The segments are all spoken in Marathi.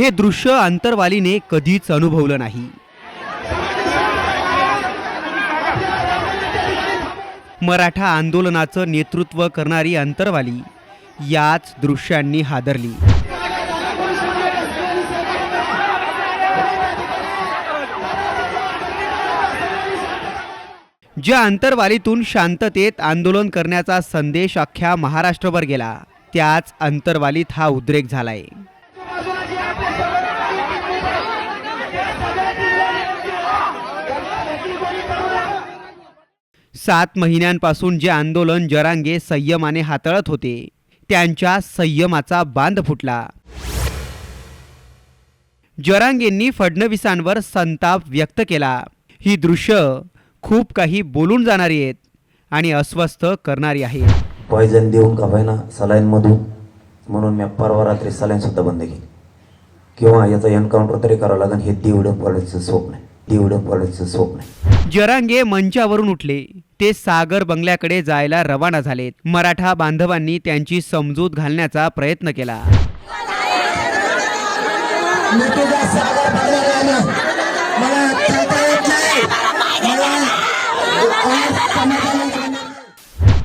हे दृश्य अंतरवालीने कधीच अनुभवलं नाही. मराठा आंदोलनाचं नेतृत्व करणारी अंतरवाली याच दृश्यांनी हादरली. ज्या अंतरवालीतून शांततेत आंदोलन करण्याचा संदेश अख्ख्या महाराष्ट्रभर गेला त्याच अंतरवालीत हा उद्रेक झालाय. सात महिन्यांपासून जे आंदोलन जरांगे संयमाने हाताळत होते त्यांच्या संयमाचा बांध फुटला. जरांगेंनी फडणवीसांवर संताप व्यक्त केला. ही दृश्य खूप काही बोलून जाणारी आहेत आणि अस्वस्थ करणारी आहेत पॉयझन देऊन का होईना सलाईनमधून? म्हणून मी परवा रात्री सलाईनसुद्धा बंद केली. किंवा याचा एन्काउंटर तरी करावं लागेल. हे दिवडं पडायचं स्वप्न आहे. दिवडं पडायचं स्वप्न आहे. जरांगे मंचावरून उठले. ते सागर बंगल्याकडे जायला रवाना झालेत. मराठा बांधवांनी त्यांची समजूत घालण्याचा प्रयत्न केला.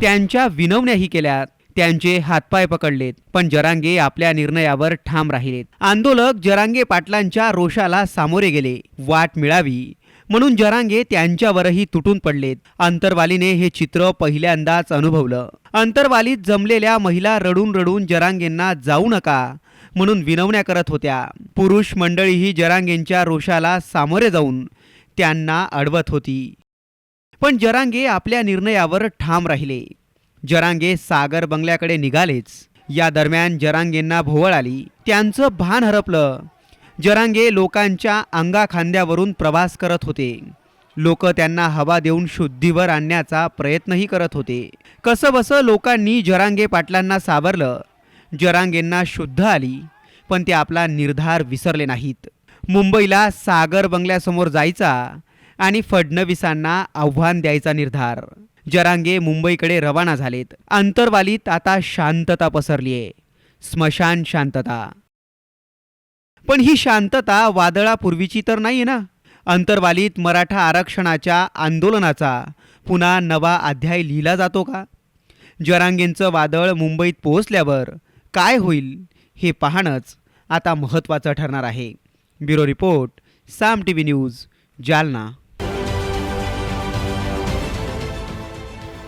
त्यांच्या विनवण्याही केल्या त्यांचे हातपाय पकडलेत पण जरांगे आपल्या निर्णयावर ठाम राहिलेत. आंदोलक जरांगे पाटलांच्या रोषाला सामोरे गेले. वाट मिळावी. म्हणून जरांगे त्यांच्यावरही तुटून पडलेत. अंतरवालीने हे चित्र पहिल्यांदाच अनुभवलं. अंतरवालीत जमलेल्या महिला रडून रडून जरांगेंना जाऊ नका म्हणून विनवण्या करत होत्या. पुरुष मंडळीही जरांगेंच्या रोषाला सामोरे जाऊन त्यांना अडवत होती. पण जरांगे आपल्या निर्णयावर ठाम राहिले. जरांगे सागर बंगल्याकडे निघालेच. या दरम्यान जरांगेंना भोवळ आली. त्यांचं भान हरपलं. जरांगे लोकांच्या अंगाखांद्यावरून प्रवास करत होते. लोक त्यांना हवा देऊन शुद्धीवर आणण्याचा प्रयत्नही करत होते. कसंबसं लोकांनी जरांगे पाटलांना सावरलं. जरांगेंना शुद्ध आली पण ते आपला निर्धार विसरले नाहीत. मुंबईला सागर बंगल्यासमोर जायचा आणि फडणवीसांना आव्हान द्यायचा निर्धार. जरांगे मुंबईकडे रवाना झालेत. अंतरवालीत आता शांतता पसरलीये. स्मशान शांतता. पण ही शांतता वादळापूर्वीची तर नाही ना? अंतर्वालीत मराठा आरक्षणाच्या आंदोलनाचा पुन्हा नवा अध्याय लिहिला जातो का? जरांगेंचं वादळ मुंबईत पोहोचल्यावर काय होईल हे पाहणंच आता महत्त्वाचं ठरणार आहे. Bureau report Saam T V news Jalna.